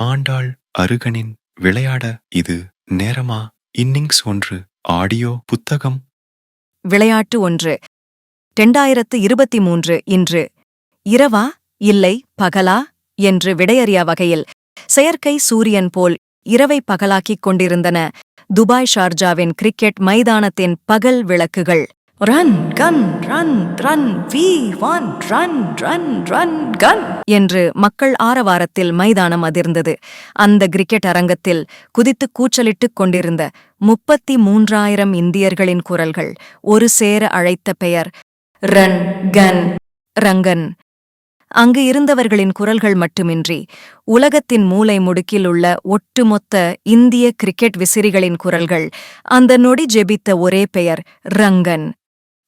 ஆண்டாள் அருகனின் விளையாட இது நேரமா? இன்னிங்ஸ் ஒன்று ஆடியோ புத்தகம். விளையாட்டு ஒன்று. இரண்டாயிரத்து இருபத்தி மூன்று இன்று. இரவா இல்லை பகலா? என்று விடையறியா வகையில் செயற்கை சூரியன் போல் இரவை பகலாக்கிக் கொண்டிருந்தன துபாய் ஷார்ஜாவின் கிரிக்கெட் மைதானத்தின் பகல் விளக்குகள். Rangan run run we want run run Rangan என்று மக்கள் ஆரவாரத்தில் மைதானம் அதிர்ந்தது. அந்த கிரிக்கெட் அரங்கத்தில் குதித்து கூச்சலிட்டுக் கொண்டிருந்த முப்பத்தி மூன்றாயிரம் இந்தியர்களின் குரல்கள் ஒரு சேர அழைத்த பெயர் ரன் கன் ரங்கன். அங்கு இருந்தவர்களின் குரல்கள் மட்டுமின்றி உலகத்தின் மூலை முடுக்கில் உள்ள ஒட்டுமொத்த இந்திய கிரிக்கெட் விசிறிகளின் குரல்கள் அந்த நொடி ஜெபித்த ஒரே பெயர் ரங்கன்.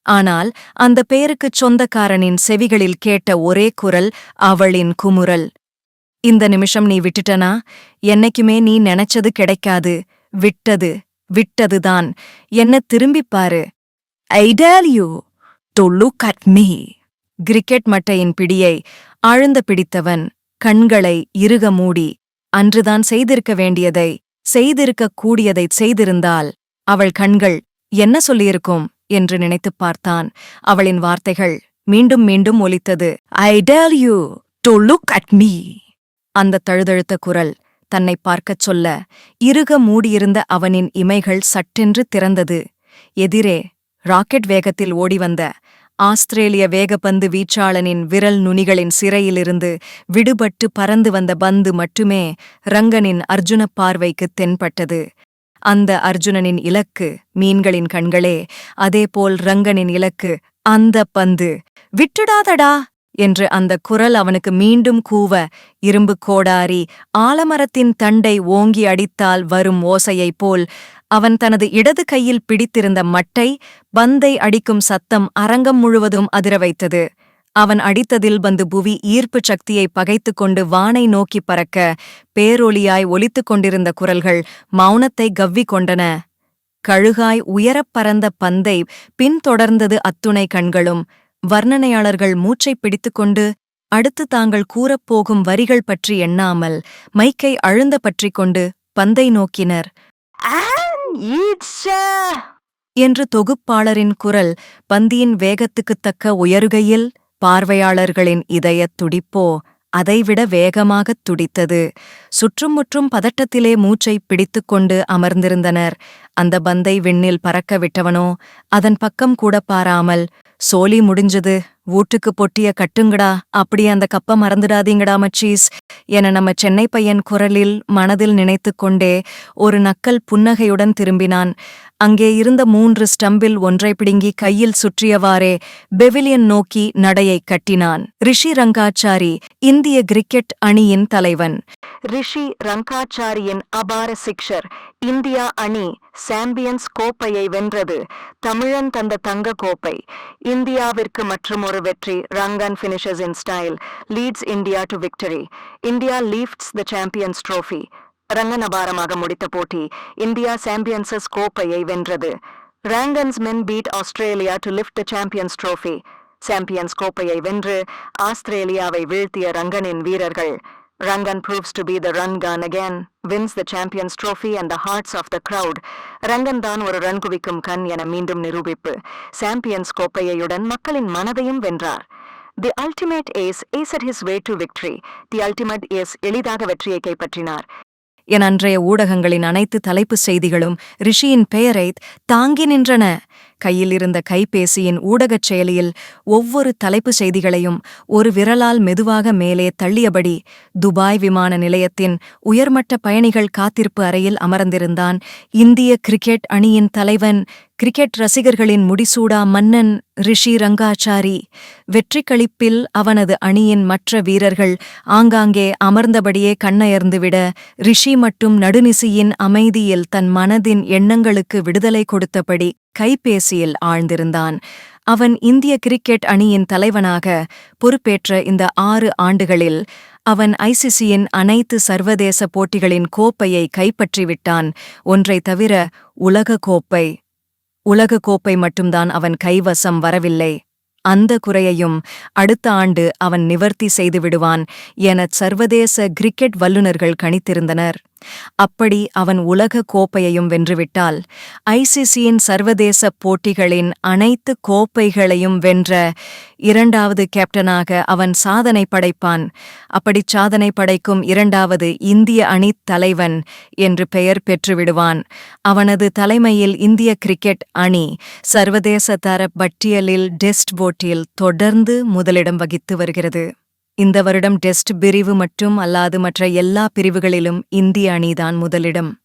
ஆனால் அந்த பெயருக்குச் சொந்தக்காரனின் செவிகளில் கேட்ட ஒரே குரல் அவளின் குமுறல். இந்த நிமிஷம் நீ விட்டுட்டனா? என்னைக்குமே நீ நினைச்சது கிடைக்காது. விட்டது விட்டதுதான். என்ன திரும்பிப் பாரு. I tell you to look at me cricket மட்டையின் பிடியை ஆழ்ந்த பிடித்தவன் கண்களை இறுக மூடி அன்றுதான் செய்திருக்க வேண்டியதை செய்திருக்கக் கூடியதைச் செய்திருந்தால் அவள் கண்கள் என்ன சொல்லியிருக்கும்? என்று நினைத்துப் பார்த்தான். அவளின் வார்த்தைகள் மீண்டும் மீண்டும் ஒலித்தது. I tell you to look at me அந்த தழுதழுத்த குரல் தன்னை பார்க்கச் சொல்ல இருக மூடியிருந்த அவனின் இமைகள் சட்டென்று திறந்தது. எதிரே ராக்கெட் வேகத்தில் ஓடிவந்த ஆஸ்திரேலிய வேகப்பந்து வீச்சாளனின் விரல் நுனிகளின் சிறையிலிருந்து விடுபட்டு பறந்து வந்த பந்து மட்டுமே ரங்கனின் அர்ஜுனப் பார்வைக்குத் தென்பட்டது. அந்த அர்ஜுனனின் இலக்கு மீன்களின் கண்களே அதேபோல் ரங்கனின் இலக்கு அந்த பந்து. விட்டுடாதடா! என்று அந்த குரல் அவனுக்கு மீண்டும் கூவ இரும்பு கோடாரி ஆலமரத்தின் தண்டை ஓங்கி அடித்தால் வரும் ஓசையைப் போல் அவன் தனது இடது கையில் பிடித்திருந்த மட்டை பந்தை அடிக்கும் சத்தம் அரங்கம் முழுவதும் அதிர வைத்தது. அவன் அடித்ததில் வந்து புவி ஈர்ப்புச் சக்தியை பகைத்துக் கொண்டு வானை நோக்கி பறக்க பேரொலியாய் ஒலித்துக் கொண்டிருந்த குரல்கள் மௌனத்தை கவ்விக் கொண்டன. கழுகாய் உயரப் பறந்த பந்தை பின்தொடர்ந்தது அத்துணை கண்களும். வர்ணனையாளர்கள் மூச்சைப் பிடித்துக்கொண்டு அடுத்து தாங்கள் கூறப்போகும் வரிகள் பற்றி எண்ணாமல் மைக்கை அழுந்த பற்றிக் கொண்டு பந்தை நோக்கினர். என்று தொகுப்பாளரின் குரல் பந்தியின் வேகத்துக்குத் தக்க உயருகையில் பார்வையாளர்களின் இதயத் துடிப்போ அதைவிட வேகமாகத் துடித்தது. சுற்றுமுற்றும் பதட்டத்திலே மூச்சை பிடித்துக்கொண்டு அமர்ந்திருந்தனர். அந்த பந்தை விண்ணில் பறக்க விட்டவனோ அதன் பக்கம் கூட பாராமல் சோலி முடிஞ்சது. வீட்டுக்கு பொட்டிய கட்டுங்கடா. அப்படி அந்த கப்ப மறந்துடாதீங்கடா மச்சீஸ் என நம்ம சென்னை பையன் குரலில் மனதில் நினைத்துக்கொண்டே ஒரு நக்கல் புன்னகையுடன் திரும்பினான். அங்கே இருந்த மூன்று ஸ்டம்பில் ஒன்றை பிடுங்கி கையில் சுற்றியவாறே பெவிலியன் நோக்கி நடையை கட்டினான். ரிஷி ரங்காச்சாரி இந்திய கிரிக்கெட் அணியின் தலைவன். ரிஷி ரங்காச்சாரியின் அபார சிக்ஷர் இந்தியா அணி சாம்பியன்ஸ் கோப்பையை வென்றது. தமிழன் தந்த தங்க கோப்பை. இந்தியாவிற்கு மற்றும் ஒரு வெற்றி Rangan finishes in style leads India to victory India lifts the champions trophy Rangan முடித்த போட்டி இந்தியா சாம்பியன்சஸ் கோப்பையை வென்றது. Rangan's men beat Australia to lift champions trophy champions கோப்பையை வென்று ஆஸ்திரேலியாவை வீழ்த்திய ரங்கனின் வீரர்கள். Rangan proves to be the run gun again, wins the Champions Trophy and the hearts of the crowd. Rangan தான் ஒரு ரன் குவிக்கும் கண் என மீண்டும் நிரூபிப்பு. சாம்பியன்ஸ் கோப்பையுடன் மக்களின் மனதையும் வென்றார். The ultimate ace ace at his way to victory the ultimate ace எளிதாக வெற்றியை கைப்பற்றினார். என் அன்றைய ஊடகங்களின் அனைத்து தலைப்புச் செய்திகளும் ரிஷியின் பெயரை தாங்கி நின்றன. கையில் இருந்த கைபேசியின் ஊடகச் செயலியில் ஒவ்வொரு தலைப்புச் செய்திகளையும் ஒரு விரலால் மெதுவாக மேலே தள்ளியபடி துபாய் விமான நிலையத்தின் உயர்மட்ட பயணிகள் காத்திருப்பு அறையில் அமர்ந்திருந்தான் இந்திய கிரிக்கெட் அணியின் தலைவன் கிரிக்கெட் ரசிகர்களின் முடிசூடா மன்னன் ரிஷி ரங்காச்சாரி. வெற்றிக்களிப்பில் அவனது அணியின் மற்ற வீரர்கள் ஆங்காங்கே அமர்ந்தபடியே கண்ணயர்ந்துவிட ரிஷி மட்டும் நடுநிசியின் அமைதியில் தன் மனதின் எண்ணங்களுக்கு விடுதலை கொடுத்தபடி கைபேசியில் ஆழ்ந்திருந்தான். அவன் இந்திய கிரிக்கெட் அணியின் தலைவனாக பொறுப்பேற்ற இந்த ஆறு ஆண்டுகளில் அவன் ஐசிசியின் அனைத்து சர்வதேச போட்டிகளின் கோப்பையை கைப்பற்றிவிட்டான். ஒன்றை தவிர உலக கோப்பை உலக கோப்பை மட்டும்தான் அவன் கைவசம் வரவில்லை. அந்த குறையையும் அடுத்த ஆண்டு அவன் நிவர்த்தி செய்துவிடுவான் என சர்வதேச கிரிக்கெட் வல்லுநர்கள் கணித்திருந்தனர். அப்படி அவன் உலக கோப்பையையும் வென்றுவிட்டால் ஐசிசியின் சர்வதேச போட்டிகளின் அனைத்து கோப்பைகளையும் வென்ற இரண்டாவது கேப்டனாக அவன் சாதனை படைப்பான். அப்படிச் சாதனை படைக்கும் இரண்டாவது இந்திய அணித் தலைவன் என்று பெயர் பெற்றுவிடுவான். அவனது தலைமையில் இந்திய கிரிக்கெட் அணி சர்வதேச தர பட்டியலில் டெஸ்ட் போட்டியில் தொடர்ந்து முதலிடம் வகித்து வருகிறது. இந்த வருடம் டெஸ்ட் பிரிவு மட்டும் அல்லாது மற்ற எல்லா பிரிவுகளிலும் இந்திய அணிதான் முதலிடம்.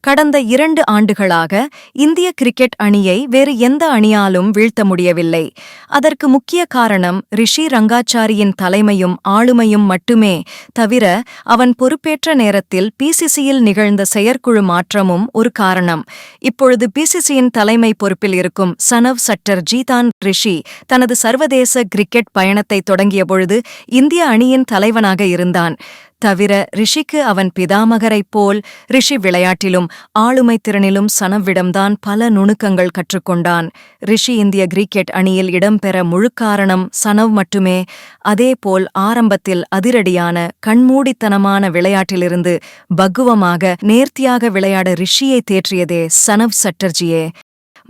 கடந்த இரண்டு ஆண்டுகளாக இந்திய கிரிக்கெட் அணியை வேறு எந்த அணியாலும் வீழ்த்த முடியவில்லை. அதற்கு முக்கிய காரணம் ரிஷி ரங்காச்சாரியின் தலைமையும் ஆளுமையும் மட்டுமே தவிர அவன் பொறுப்பேற்ற நேரத்தில் பிசிசியில் நிகழ்ந்த செயற்குழு மாற்றமும் ஒரு காரணம். இப்பொழுது பிசிசியின் தலைமை பொறுப்பில் இருக்கும் சனவ் சட்டர்ஜி தான் ரிஷி தனது சர்வதேச கிரிக்கெட் பயணத்தை தொடங்கிய பொழுது இந்திய அணியின் தலைவனாக இருந்தான். தவிர ரிஷிக்கு அவன் பிதாமகரைப் போல் ரிஷி விளையாட்டிலும் ஆளுமை திறனிலும் சனவிடம்தான் பல நுணுக்கங்கள் கற்றுக்கொண்டான். ரிஷி இந்திய கிரிக்கெட் அணியில் இடம்பெற முழுக்காரணம் சனவ் மட்டுமே. அதேபோல் ஆரம்பத்தில் அதிரடியான கண்மூடித்தனமான விளையாட்டிலிருந்து பக்குவமாக நேர்த்தியாக விளையாட ரிஷியை தேற்றியதே சனவ் சட்டர்ஜியே.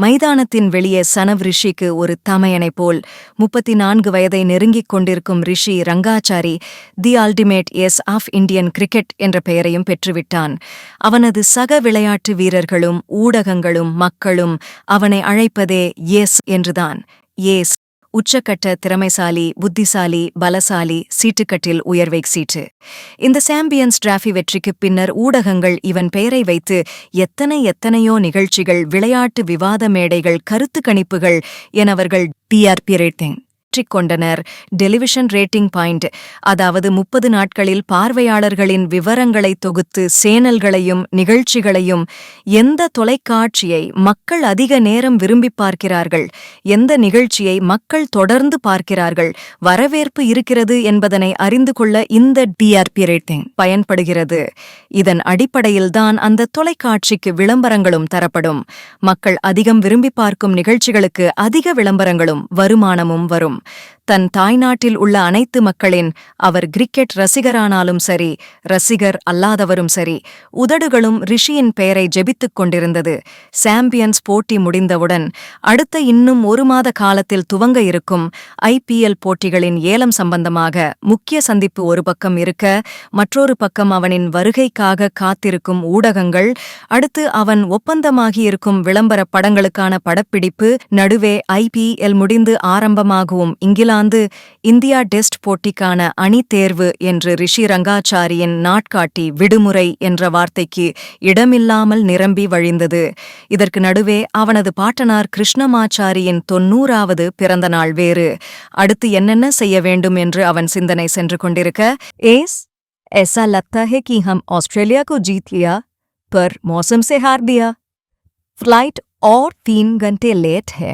மைதானத்தின் வெளியே சனவ் ரிஷிக்கு ஒரு தமையனைப் போல் முப்பத்தி நான்கு வயதை நெருங்கிக் கொண்டிருக்கும் Rishi Rangachari the ultimate ace of Indian cricket என்ற பெயரையும் பெற்றுவிட்டான். அவனது சக விளையாட்டு வீரர்களும் ஊடகங்களும் மக்களும் அவனை அழைப்பதே எஸ் என்றுதான். ஏஸ் உச்சக்கட்ட திறமைசாலி புத்திசாலி பலசாலி சீட்டுக்கட்டில் உயர்வை சீட்டு. இந்த சாம்பியன்ஸ் டிராஃபி வெற்றிக்குப் பின்னர் ஊடகங்கள் இவன் பெயரை வைத்து எத்தனை எத்தனையோ நிகழ்ச்சிகள் விளையாட்டு விவாத மேடைகள் கருத்து கணிப்புகள் எனவர்கள் டிஆர்பி ரேட்டிங். கொண்டனர் டெலிவிஷன் ரேட்டிங் பாயிண்ட். அதாவது முப்பது நாட்களில் பார்வையாளர்களின் விவரங்களை தொகுத்து சேனல்களையும் நிகழ்ச்சிகளையும் எந்த தொலைக்காட்சியை மக்கள் அதிக நேரம் விரும்பி பார்க்கிறார்கள்? எந்த நிகழ்ச்சியை மக்கள் தொடர்ந்து பார்க்கிறார்கள்? வரவேற்பு இருக்கிறது என்பதனை அறிந்து கொள்ள இந்த டிஆர்பி ரேட்டிங் பயன்படுகிறது. இதன் அடிப்படையில்தான் அந்த தொலைக்காட்சிக்கு விளம்பரங்களும் தரப்படும். மக்கள் அதிகம் விரும்பி பார்க்கும் நிகழ்ச்சிகளுக்கு அதிக விளம்பரங்களும் வருமானமும் வரும். там தன் தாய்நாட்டில் உள்ள அனைத்து மக்களின் அவர் கிரிக்கெட் ரசிகரானாலும் சரி ரசிகர் அல்லாதவரும் சரி உதடுகளும் ரிஷியின் பெயரை ஜெபித்துக் கொண்டிருந்தது. சாம்பியன்ஸ் போட்டி முடிந்தவுடன் அடுத்த இன்னும் ஒரு மாத காலத்தில் துவங்க இருக்கும் ஐபிஎல் போட்டிகளின் ஏலம் சம்பந்தமாக முக்கிய சந்திப்பு ஒரு பக்கம் இருக்க மற்றொரு பக்கம் அவனின் வருகைக்காக காத்திருக்கும் ஊடகங்கள் அடுத்து அவன் ஒப்பந்தமாகியிருக்கும் விளம்பர படங்களுக்கான படப்பிடிப்பு நடுவே ஐபிஎல் முடிந்து ஆரம்பமாகவும் இங்கிலாந்து இந்தியா டெஸ்ட் போட்டிக்கான அணி தேர்வு என்று ரிஷி ரங்காச்சாரியின் நாட்காட்டி விடுமுறை என்ற வார்த்தைக்கு இடமில்லாமல் நிரம்பி வழிந்தது இதற்கு நடுவே அவனது பாட்டனார் கிருஷ்ணமாச்சாரியின் தொன்னூறாவது பிறந்த நாள் வேறு அடுத்து என்னென்ன செய்ய வேண்டும் என்று அவன் சிந்தனை சென்று கொண்டிருக்க ஏஸ் ऐसा लगता है कि हम ऑस्ट्रेलिया को जीत लिया पर मौसम से हार दिया फ्लाइट और तीन घंटे लेट है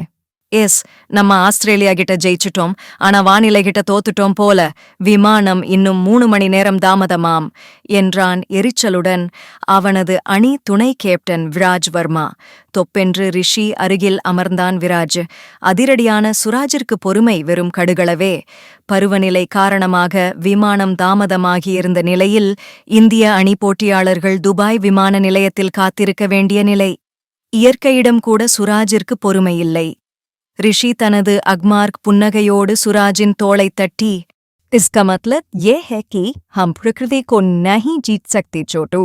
எஸ் நம்ம ஆஸ்திரேலியா கிட்ட ஜெயிச்சிட்டோம். ஆனா வானிலை கிட்ட தோத்துட்டோம் போல விமானம் இன்னும் மூணு மணி நேரம் தாமதமாம் என்றான் எரிச்சலுடன் அவனது அணி துணை கேப்டன் விராஜ் வர்மா. தொப்பென்று ரிஷி அருகில் அமர்ந்தான் விராஜ். அதிரடியான சுராஜிற்கு பொறுமை வெறும் கடுகளவே. பருவநிலை காரணமாக விமானம் தாமதமாகியிருந்த நிலையில் இந்திய அணி போட்டியாளர்கள் துபாய் விமான நிலையத்தில் காத்திருக்க வேண்டிய நிலை. இயற்கையிடம் கூட சுராஜிற்கு பொறுமையில்லை ரிஷி தனது அக்மார்க் புன்னகையோடு சுராஜின் தோளைத் தட்டி इसका मतलब ये है कि हम प्रकृति को नहीं जीत सकते छोटू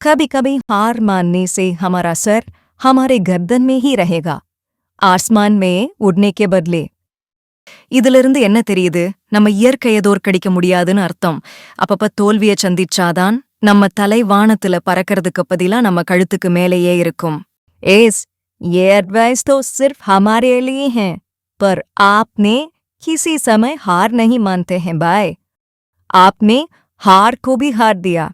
कभी कभी हार मानने से हमारा सर हमारे गर्दन में ही रहेगा आसमान में उड़ने के बदले இதிலிருந்து என்ன தெரியுது நம்ம இயற்கையை தோற்கடிக்க முடியாதுன்னு அர்த்தம் அப்பப்ப தோல்விய சந்திச்சாதான் நம்ம தலை வானத்துல பறக்கறதுக்கு பதிலா நம்ம கழுத்துக்கு மேலேயே இருக்கும் ஏஸ் ये एडवाइस तो सिर्फ हमारे लिए हैं पर आपने किसी समय हार नहीं मानते हैं बाय आपने हार को भी हार दिया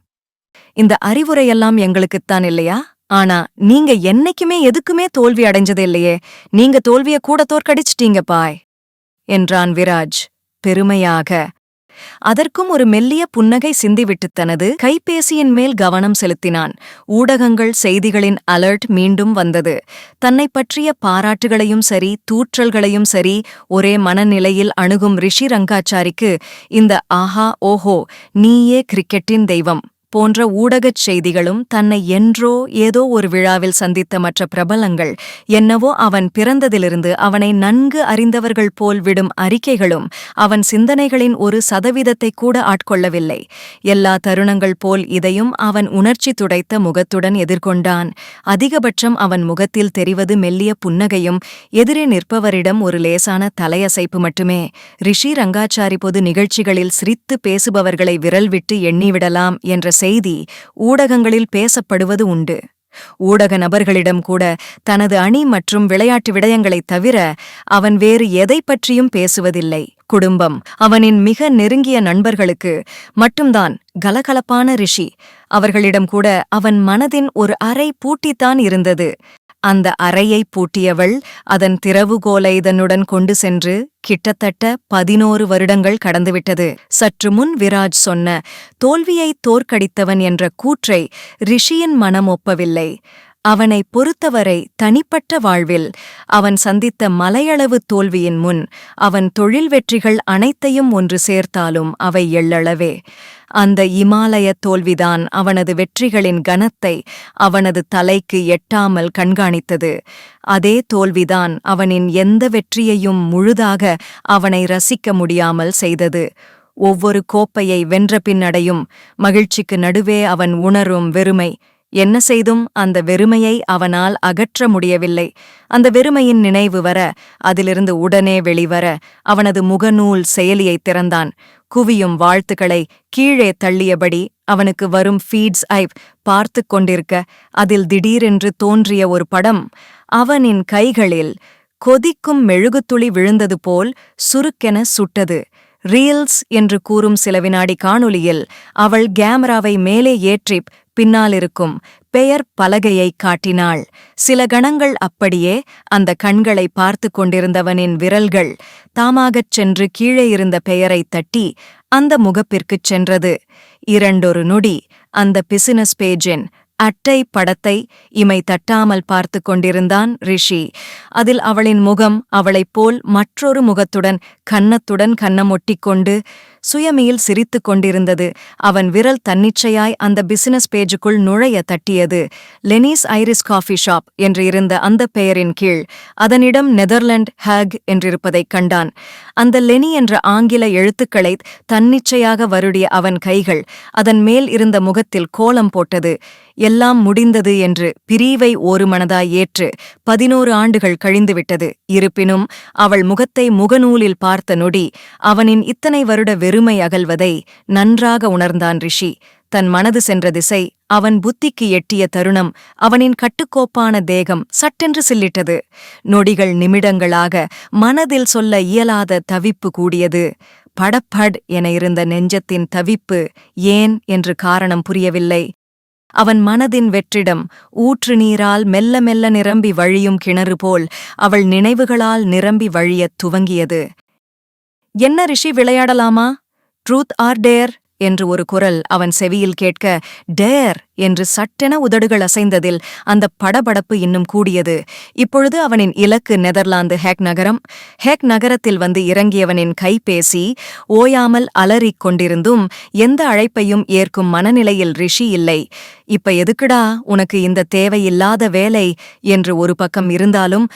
இந்த அறிவுரையெல்லாம் எங்களுக்குத்தான் இல்லையா ஆனா நீங்க என்னைக்குமே எதுக்குமே தோல்வி அடைஞ்சது இல்லையே நீங்க தோல்விய கூட தோற்கடிச்சிட்டீங்க பாய் என்றான் விராஜ் பெருமையாக அதற்கும் ஒரு மெல்லிய புன்னகை சிந்திவிட்டு தனது கைபேசியின் மேல் கவனம் செலுத்தினான். ஊடகங்கள் செய்திகளின் அலர்ட் மீண்டும் வந்தது. தன்னை பற்றிய பாராட்டுகளையும் சரி தூற்றல்களையும் சரி ஒரே மனநிலையில் அணுகும் ரிஷி ரங்காச்சாரிக்கு இந்த ஆஹா ஓஹோ நீயே கிரிக்கெட்டின் தெய்வம். போன்ற ஊடகச் செய்திகளும் தன்னை என்றோ ஏதோ ஒரு விழாவில் சந்தித்த மற்ற பிரபலங்கள் என்னவோ அவன் பிறந்ததிலிருந்து அவனை நன்கு அறிந்தவர்கள் போல் விடும் அறிக்கைகளும் அவன் சிந்தனைகளின் ஒரு சதவீதத்தை கூட ஆட்கொள்ளவில்லை. எல்லா தருணங்கள் போல் இதையும் அவன் உணர்ச்சி துடைத்த முகத்துடன் எதிர்கொண்டான். அதிகபட்சம் அவன் முகத்தில் தெரிவது மெல்லிய புன்னகையும் எதிரே நிற்பவரிடம் ஒரு லேசான தலையசைப்பு மட்டுமே. ரிஷி ரங்காச்சாரி பொது நிகழ்ச்சிகளில் சிரித்து பேசுபவர்களை விரல் விட்டு எண்ணிவிடலாம் என்ற செய்தி ஊடகங்களில் பேசப்படுவது உண்டு. ஊடக நபர்களிடம் கூட தனது அணி மற்றும் விளையாட்டு விடயங்களைத் தவிர அவன் வேறு எதை பற்றியும் பேசுவதில்லை. குடும்பம் அவனின் மிக நெருங்கிய நண்பர்களுக்கு மட்டும்தான் கலகலப்பான ரிஷி. அவர்களிடம் கூட அவன் மனதின் ஒரு அறை பூட்டித்தான் இருந்தது. அந்த அறையை பூட்டியவள் அதன் திறவுகோலை இதனுடன் கொண்டு சென்று கிட்டத்தட்ட பதினோரு வருடங்கள் கடந்துவிட்டது. சற்று முன் விராஜ் சொன்ன தோல்வியை தோற்கடித்தவன் என்ற கூற்றை ரிஷியின் மனம் ஒப்பவில்லை. அவனை பொறுத்தவரை தனிப்பட்ட வாழ்வில் அவன் சந்தித்த மலையளவு தோல்வியின் முன் அவன் தொழில் வெற்றிகள் அனைத்தையும் ஒன்று சேர்த்தாலும் அவை எள்ளளவே. அந்த இமாலய தோல்விதான் அவனது வெற்றிகளின் கனத்தை அவனது தலைக்கு எட்டாமல் கண்காணித்தது. அதே தோல்விதான் அவனின் எந்த வெற்றியையும் முழுதாக அவனை ரசிக்க முடியாமல் செய்தது. ஒவ்வொரு கோப்பையை வென்ற பின்னடையும் மகிழ்ச்சிக்கு நடுவே அவன் உணரும் வெறுமை என்ன செய்தும் அந்த வெறுமையை அவனால் அகற்ற முடியவில்லை. அந்த வெறுமையின் நினைவு வர அதிலிருந்து உடனே வெளிவர அவனது முகநூல் செயலியை திறந்தான். குவியும் வாழ்த்துக்களை கீழே தள்ளியபடி அவனுக்கு வரும் ஃபீட்ஸ் ஐப் பார்த்து கொண்டிருக்க அதில் திடீரென்று தோன்றிய ஒரு படம் அவனின் கைகளில் கொதிக்கும் மெழுகுத்துளி விழுந்தது போல் சுருக்கென சுட்டது. ரீல்ஸ் என்று கூறும் சில வினாடி காணொளியில் அவள் கேமராவை மேலே ஏற்றிப் பின்னாலிருக்கும் பெயர் பலகையை காட்டினாள். சில கணங்கள் அப்படியே அந்த கண்களை பார்த்து கொண்டிருந்தவனின் விரல்கள் தாமாகச் சென்று கீழே இருந்த பெயரைத் தட்டி அந்த முகப்பிற்குச் சென்றது. இரண்டொரு நொடி அந்த பிசினஸ் பேஜின் அட்டை படத்தை இமை தட்டாமல் பார்த்து கொண்டிருந்தான் ரிஷி. அதில் அவளின் முகம் அவளைப் போல் மற்றொரு முகத்துடன் கன்னத்துடன் கன்னமொட்டிக்கொண்டு சுயமியில் சிரித்துக் கொண்டிருந்தது. அவன் விரல் தன்னிச்சையாய் அந்த பிசினஸ் பேஜுக்குள் நுழைய தட்டியது. லெனிஸ் ஐரிஸ் காஃபி ஷாப் என்று இருந்த அந்த பெயரின் கீழ் அதனிடம் நெதர்லாண்ட் ஹேக் என்றிருப்பதைக் கண்டான். அந்த லெனி என்ற ஆங்கில எழுத்துக்களை தன்னிச்சையாக வருடிய அவன் கைகள் அதன் மேல் இருந்த முகத்தில் கோலம் போட்டது. எல்லாம் முடிந்தது என்று பிரிவை ஒரு மனதாய் ஏற்று பதினோரு ஆண்டுகள் கழிந்துவிட்டது. இருப்பினும் அவள் முகத்தை முகநூலில் பார்த்த நொடி அவனின் இத்தனை வருட வெறுமை அகல்வதை நன்றாக உணர்ந்தான் ரிஷி. தன் மனது சென்ற திசை அவன் புத்திக்கு எட்டிய தருணம் அவனின் கட்டுக்கோப்பான தேகம் சட்டென்று சில்லிட்டது. நொடிகள் நிமிடங்களாக மனதில் சொல்ல இயலாத தவிப்பு கூடியது. படப்பட் என இருந்த நெஞ்சத்தின் தவிப்பு ஏன் என்று காரணம் புரியவில்லை. அவன் மனதின் வெற்றிடம் ஊற்று நீரால் மெல்ல மெல்ல நிரம்பி வழியும் கிணறு போல் அவள் நினைவுகளால் நிரம்பி வழியத் துவங்கியது. என்ன ரிஷி விளையாடலாமா? Truth or dare? என்று ஒரு குரல் அவன் செவியில் கேட்க டேர்! என்று சட்டென உதடுகள் அசைந்ததில் அந்த படபடப்பு இன்னும் கூடியது. இப்பொழுது அவனின் இலக்கு நெதர்லாந்து ஹேக் நகரம். ஹேக் நகரத்தில் வந்து இறங்கியவனின் கைபேசி ஓயாமல் அலறிக் கொண்டிருந்தும் எந்த அழைப்பையும் ஏற்கும் மனநிலையில் ரிஷி இல்லை. இப்ப எதுக்குடா உனக்கு இந்த தேவையில்லாத வேலை? என்று ஒரு பக்கம் இருந்தாலும்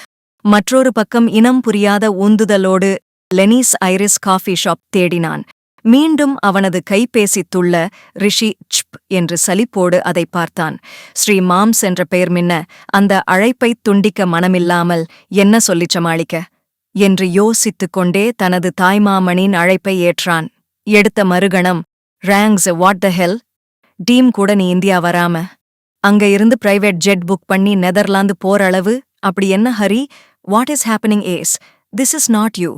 மற்றொரு பக்கம் இனம் புரியாத உந்துதலோடு லெனிஸ் ஐரிஸ் காஃபி ஷாப் தேடினான். மீண்டும் அவனது கைபேசி துள்ள ரிஷி ச்ப் என்று சலிப்போடு அதை பார்த்தான். ஸ்ரீ மாம்ஸ் என்ற பெயர் மின்ன அந்த அழைப்பைத் துண்டிக்க மனமில்லாமல் என்ன சொல்லிச் சமாளிக்க? என்று யோசித்துக் கொண்டே தனது தாய்மாமனின் அழைப்பை ஏற்றான். எடுத்த மறுகணம் Rangs what the hell team கூட நீ இந்தியா வராம? அங்க இருந்து பிரைவேட் ஜெட் புக் பண்ணி நெதர்லாந்து போற அளவு? அப்படி என்ன hurry? What is happening ace this is not you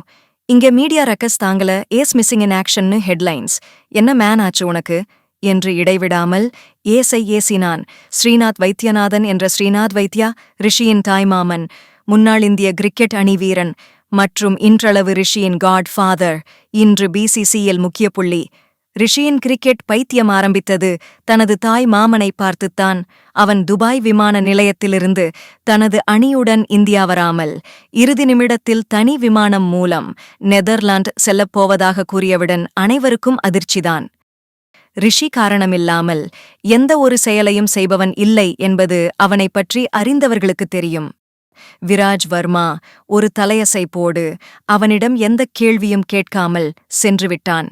இங்க மீடியா ரெக்கஸ் தாங்கல ஏஸ் மிஸ்ஸிங் இன் ஆக்ஷன்னு ஹெட்லைன்ஸ். என்ன மேன் ஆச்சு உனக்கு? என்று இடைவிடாமல் ஏசை ஏசினான். ஸ்ரீநாத் வைத்தியநாதன் என்ற ஸ்ரீநாத் வைத்யா ரிஷியின் தாய்மாமன். முன்னாள் இந்திய கிரிக்கெட் அணி வீரன். மற்றும் இன்றளவு ரிஷியின் காட் ஃபாதர் இன்று பிசிசிஎல் முக்கிய புள்ளி. ரிஷியின் கிரிக்கெட் பைத்தியம் ஆரம்பித்தது. தனது தாய் மாமனை பார்த்துத்தான். அவன் துபாய் விமான நிலையத்திலிருந்து தனது அணியுடன் இந்தியா வராமல் இறுதி நிமிடத்தில் தனி விமானம் மூலம் நெதர்லாந்து செல்லப்போவதாக கூறியவுடன் அனைவருக்கும் அதிர்ச்சிதான். ரிஷி காரணமில்லாமல் எந்த ஒரு செயலையும் செய்பவன் இல்லை என்பது அவனைப் பற்றி அறிந்தவர்களுக்குத் தெரியும். விராஜ் வர்மா ஒரு தலையசைப்போடு அவனிடம் எந்த கேள்வியும் கேட்காமல் சென்றுவிட்டான்.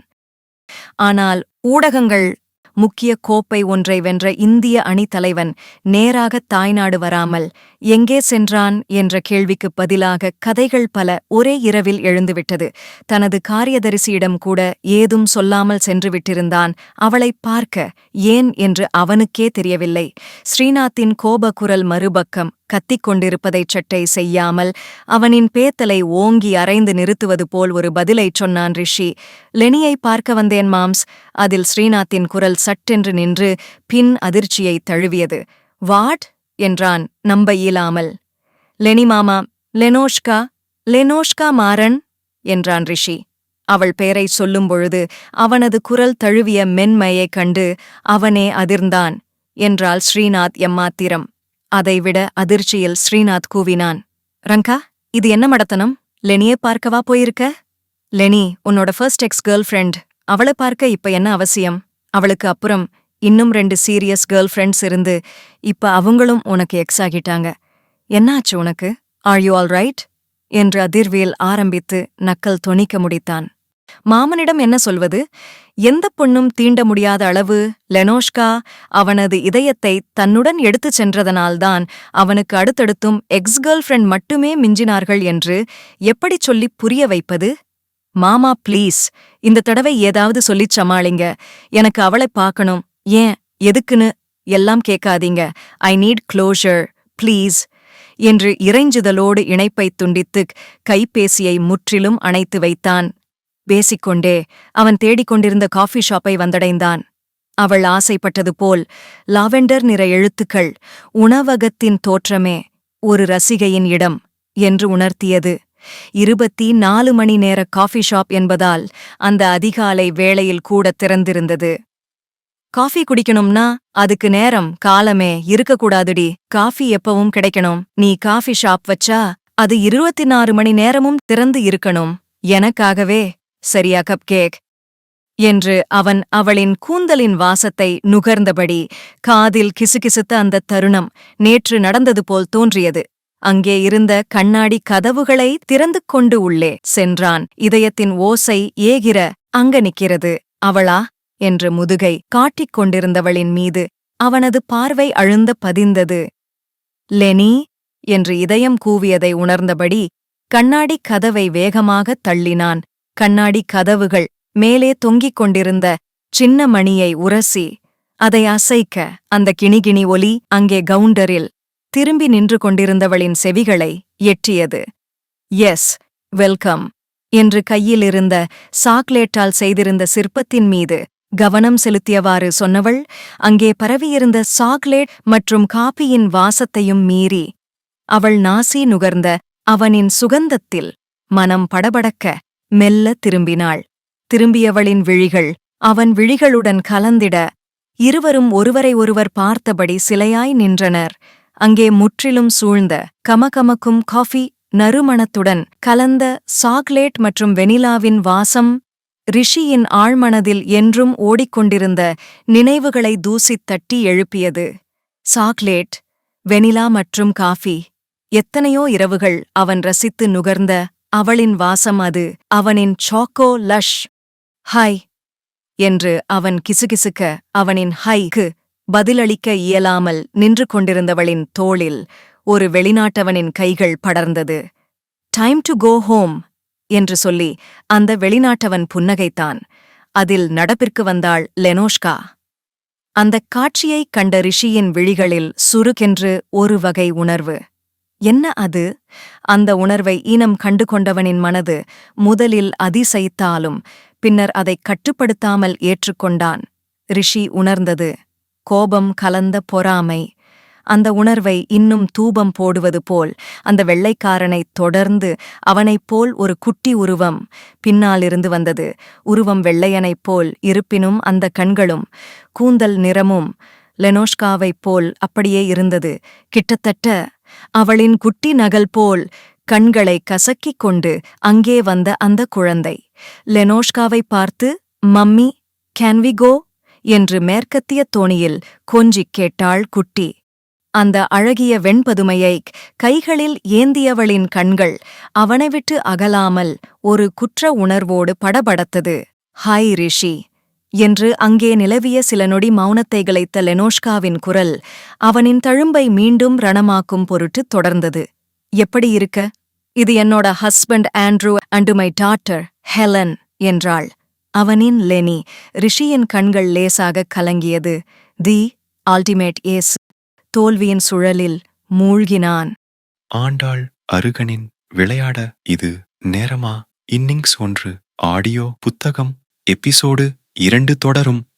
ஆனால் ஊடகங்கள் முக்கிய கோப்பை ஒன்றை வென்ற இந்திய அணித்தலைவன் நேராக தாய்நாடு வராமல் எங்கே சென்றான் என்ற கேள்விக்குப் பதிலாக கதைகள் பல ஒரே இரவில் எழுந்துவிட்டது. தனது காரியதரிசியிடம் கூட ஏதும் சொல்லாமல் சென்று விட்டிருந்தான் அவளைப் பார்க்க ஏன் என்று அவனுக்கே தெரியவில்லை. ஸ்ரீநாத்தின் கோப குரல் மறுபக்கம் கத்திக் கொண்டிருப்பதைச் சட்டை செய்யாமல் அவனின் பேத்தலை ஓங்கி அரைந்து நிறுத்துவது போல் ஒரு பதிலைச் சொன்னான் ரிஷி. லெனியை பார்க்க வந்தேன் மாம்ஸ். அதில் ஸ்ரீநாத்தின் குரல் சட்டென்று நின்று பின் அதிர்ச்சியை தழுவியது. வாட்? என்றான் நம்ப இயலாமல். லெனி மாமா லெனோஷ்கா லெனோஷ்கா மாறன்? என்றான் ரிஷி. அவள் பெயரை சொல்லும்பொழுது அவனது குரல் தழுவிய மென்மையைக் கண்டு அவனே அதிர்ந்தான். என்றாள் ஸ்ரீநாத் எம்மாத்திரம். அதைவிட அதிர்ச்சியில் ஸ்ரீநாத் கூவினான். ரங்கா இது என்ன மடத்தனம்? லெனியே பார்க்கவா போயிருக்க? லெனி உன்னோட ஃபர்ஸ்ட் எக்ஸ் கேர்ள் ஃப்ரெண்ட் அவளை பார்க்க இப்ப என்ன அவசியம்? அவளுக்கு அப்புறம் இன்னும் ரெண்டு சீரியஸ் கேர்ள் ஃப்ரெண்ட்ஸ் இருந்து இப்ப அவங்களும் உனக்கு எக்ஸ் ஆகிட்டாங்க. என்னாச்சு உனக்கு? ஆர் யூ ஆல் ரைட் என்று அதிர்வியல் ஆரம்பித்து நக்கல் தொனிக்க முடித்தான். மாமனிடம் என்ன சொல்வது? எந்த பொண்ணும் தீண்ட முடியாத அளவு லெனோஷ்கா அவனது இதயத்தை தன்னுடன் எடுத்துச் சென்றதனால்தான் அவனுக்கு அடுத்தடுத்தும் எக்ஸ் கேர்ள் ஃப்ரெண்ட் மட்டுமே மிஞ்சினார்கள் என்று எப்படிச் சொல்லிப் புரிய வைப்பது? மாமா ப்ளீஸ் இந்த தடவை ஏதாவது சொல்லிச் சமாளிங்க. எனக்கு அவளை பார்க்கணும். ஏன்? எதுக்குன்னு எல்லாம் கேட்காதீங்க. ஐ நீட் க்ளோஷர் ப்ளீஸ் என்று இறைஞ்சுதலோடு இணைப்பைத் துண்டித்துக் கைபேசியை முற்றிலும் அணைத்து வைத்தான். பேசிக்கொண்டே அவன் தேடிக் கொண்டிருந்த காஃபி ஷாப்பை வந்தடைந்தான். அவள் ஆசைப்பட்டது போல் லாவெண்டர் நிற எழுத்துக்கள் உணவகத்தின் தோற்றமே ஒரு ரசிகையின் இடம் என்று உணர்த்தியது. இருபத்தி நாலு மணி நேர காஃபி ஷாப் என்பதால் அந்த அதிகாலை வேளையில் கூட திறந்திருந்தது. காஃபி குடிக்கணும்னா அதுக்கு நேரம் காலமே இருக்கக்கூடாதுடி. காஃபி எப்பவும் கிடைக்கணும். நீ காஃபி ஷாப் வச்சா அது இருபத்தி நாலு மணி நேரமும் திறந்து இருக்கணும். எனக்காகவே சரியா கப் கேக் என்று அவன் அவளின் கூந்தலின் வாசத்தை நுகர்ந்தபடி காதில் கிசுகிசுத்த அந்த தருணம் நேற்று நடந்தது போல் தோன்றியது. அங்கே இருந்த கண்ணாடி கதவுகளை திறந்து கொண்டு உள்ளே சென்றான். இதயத்தின் ஓசை ஏகிற அங்க நிக்கிறது அவளா? என்று முதுகை காட்டிக் கொண்டிருந்தவளின் மீது அவனது பார்வை அழுந்த பதிந்தது. லெனி? என்று இதயம் கூவியதை உணர்ந்தபடி கண்ணாடி கதவை வேகமாகத் தள்ளினான். கண்ணாடி கதவுகள் மேலே தொங்கிக் கொண்டிருந்த சின்ன மணியை உரசி அதை அசைக்க அந்த கிணிகிணி ஒலி அங்கே கவுண்டரில் திரும்பி நின்று கொண்டிருந்தவளின் செவிகளை எட்டியது. எஸ் வெல்கம் என்று கையிலிருந்த சாக்லேட்டால் செய்திருந்த சிற்பத்தின் மீது கவனம் செலுத்தியவாறு சொன்னவள் அங்கே பரவியிருந்த சாக்லேட் மற்றும் காபியின் வாசத்தையும் மீறி அவள் நாசி நுகர்ந்த அவனின் சுகந்தத்தில் மனம் படபடக்க மெல்ல திரும்பினாள். திரும்பியவளின் விழிகள் அவன் விழிகளுடன் கலந்திட இருவரும் ஒருவரை ஒருவர் பார்த்தபடி சிலையாய் நின்றனர். அங்கே முற்றிலும் சூழ்ந்த கமகமக்கும் காஃபி நறுமணத்துடன் கலந்த சாக்லேட் மற்றும் வெனிலாவின் வாசம் ரிஷியின் ஆழ்மனதில் என்றும் ஓடிக்கொண்டிருந்த நினைவுகளை தூசித் தட்டி எழுப்பியது. சாக்லேட் வெனிலா மற்றும் காஃபி எத்தனையோ இரவுகள் அவன் ரசித்து நுகர்ந்த அவளின் வாசம் அது அவனின் சாக்கோ லஷ். ஹாய் என்று அவன் கிசுகிசுக்க அவனின் ஹைக்கு பதிலளிக்க இயலாமல் நின்று கொண்டிருந்தவளின் தோளில் ஒரு வெளிநாட்டவனின் கைகள் படர்ந்தது. டைம் டு கோ ஹோம் என்று சொல்லி அந்த வெளிநாட்டவன் புன்னகைத்தான். அதில் நடப்பிற்கு வந்தாள் லெனோஷ்கா. அந்தக் காட்சியைக் கண்ட ரிஷியின் விழிகளில் சுருக்கென்று ஒரு வகை உணர்வு. என்ன அது? அந்த உணர்வை ஈனம் கண்டு கொண்டவனின் மனது முதலில் அதிசயித்தாலும் பின்னர் அதைக் கட்டுப்படுத்தாமல் ஏற்றுக்கொண்டான். ரிஷி உணர்ந்தது. கோபம் கலந்த பொறாமை. அந்த உணர்வை இன்னும் தூபம் போடுவது போல் அந்த வெள்ளைக்காரனை தொடர்ந்து அவனைப் போல் ஒரு குட்டி உருவம் பின்னாலிருந்து வந்தது. உருவம் வெள்ளையனைப் போல் இருப்பினும் அந்த கண்களும் கூந்தல் நிறமும் லெனோஷ்காவைப் போல் அப்படியே இருந்தது. கிட்டத்தட்ட அவளின் குட்டி நகல் போல் கண்களை கசக்கிக் கொண்டு அங்கே வந்த அந்த குழந்தை. லெனோஷ்காவை பார்த்து மம்மி கேன் வி கோ என்று மேற்கத்திய தோணியில் கொஞ்சிக் கேட்டாள் குட்டி. அந்த அழகிய வெண்பதுமையை கைகளில் ஏந்தியவளின் கண்கள் அவனை விட்டு அகலாமல் ஒரு குற்ற உணர்வோடு படபடத்தது. ஹாய் ரிஷி. என்று அங்கே நிலவிய சில நொடி மௌனத்தை கலைத்த லெனோஷ்காவின் குரல் அவனின் தழும்பை மீண்டும் ரணமாக்கும் பொருட்டு தொடர்ந்தது. எப்படி இருக்க? இது என்னோட husband Andrew and my daughter Helen என்றாள். அவனின் லெனி ரிஷியின் கண்கள் லேசாக கலங்கியது. தி ஆல்டிமேட் ஏஸ் தோல்வியின் சுழலில் மூழ்கினான். ஆண்டாள் அருகனின் விளையாட இது நேரமா? இன்னிங்ஸ் ஒன்று ஆடியோ புத்தகம் எபிசோடு இரண்டு தொடரும்.